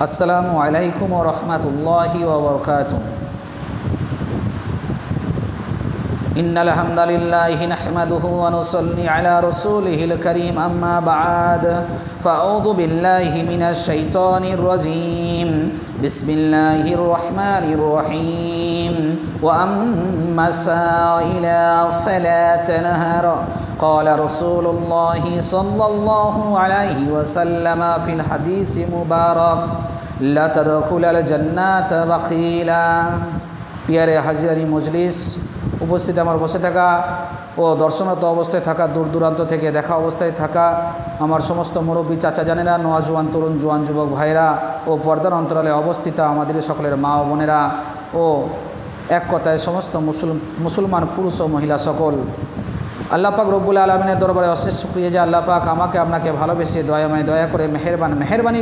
আসসালামু আলাইকুম রহমতুল্লাহি ওবরকাত إن الحمد لله نحمده ونصلي على رسوله الكريم أما بعد فأعوذ بالله من الشيطان الرجيم بسم الله الرحمن الرحيم وأما السائل فلا تنهر قال رسول الله صلى الله عليه وسلم في الحديث مبارك لا تدخل الجنة بخيلا পিয়ারে হাজিরানি মজলিস উপস্থিত আমার বসে থাকা ও দর্শনত অবস্থায় থাকা দূর দূরান্ত থেকে দেখা অবস্থায় থাকা আমার সমস্ত মুরব্বী চাচা জানেরা নওয়াজওয়ান তরুণ জোয়ান যুবক ভাইরা ও পর্দার অন্তরালে অবস্থিত আমাদের সকলের মা ও বোনেরা ও এক কথায় সমস্ত মুসল মুসলমান পুরুষ ও মহিলা সকল আল্লাহ পাক রব্বুল আলমিনের দরবারে অশেষ শুক্রিয়া যে আল্লাহ আমাকে আপনাকে ভালোবেসে দয়াময় দয়া করে মেহেরবান মেহরবানি